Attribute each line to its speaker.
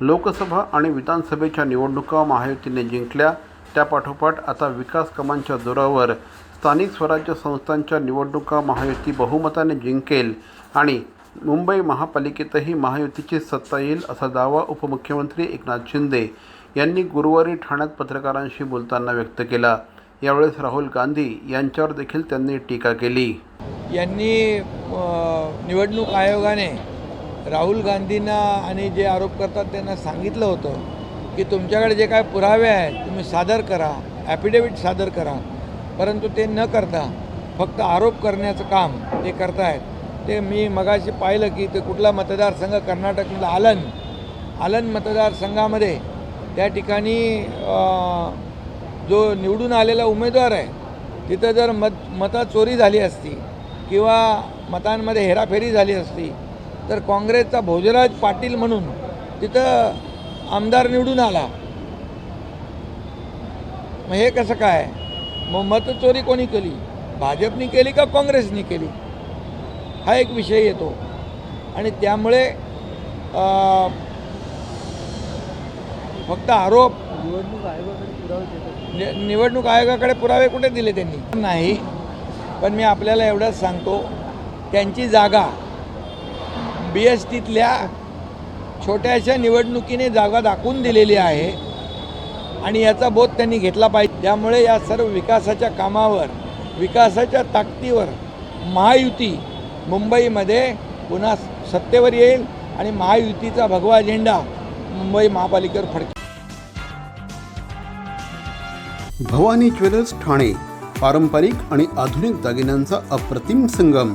Speaker 1: लोकसभा आणि विधानसभेच्या निवडणुका महायुतीने जिंकल्या. त्यापाठोपाठ आता विकास कामांच्या जोरावर स्थानिक स्वराज्य संस्थांच्या निवडणुका महायुती बहुमताने जिंकेल आणि मुंबई महापालिकेतही महायुतीची सत्ता येईल असा दावा उपमुख्यमंत्री एकनाथ शिंदे यांनी गुरुवारी ठाण्यात पत्रकारांशी बोलताना व्यक्त केला. यावेळेस राहुल गांधी यांच्यावर देखील त्यांनी टीका केली.
Speaker 2: यांनी निवडणूक आयोगाने राहुल गांधींना आणि जे आरोप करतात त्यांना सांगितलं होतं की तुमच्याकडे जे काय पुरावे आहेत तुम्ही सादर करा ॲफिडेविट सादर करा. परंतु ते न करता फक्त आरोप करण्याचं काम ते करतायत. ते मी मगाशी पाहिलं की ते कुठला मतदारसंघ कर्नाटकमधला आलन आलन मतदारसंघामध्ये त्या ठिकाणी जो निवडून आलेला उमेदवार आहे तिथं जर मत मतं चोरी झाली असती किंवा मतांमध्ये हेराफेरी झाली असती तर काँग्रेसचा भोजराज पाटील म्हणून तिथं आमदार निवडून आला. मग हे कसं काय? मग मतचोरी कोणी केली? भाजपनी केली का काँग्रेसनी केली? हा एक विषय येतो. आणि त्यामुळे फक्त आरोप नि- निवडणूक आयोगाकडे पुरावे कुठे दिले त्यांनी? नाही. पण मी आपल्याला एवढंच सांगतो त्यांची जागा बी एस टीतल्या छोट्याशा निवडणुकीने जागा दाखवून दिलेली आहे. आणि याचा बोध त्यांनी घेतला पाहिजे. त्यामुळे या सर्व विकासाच्या कामावर विकासाच्या ताकदीवर महायुती मुंबईमध्ये पुन्हा सत्तेवर येईल आणि महायुतीचा भगवा झेंडा मुंबई महापालिकेवर फडके
Speaker 1: भवानी ज्वेलर्स ठाणे पारंपरिक आणि आधुनिक दागिन्यांचा अप्रतिम संगम.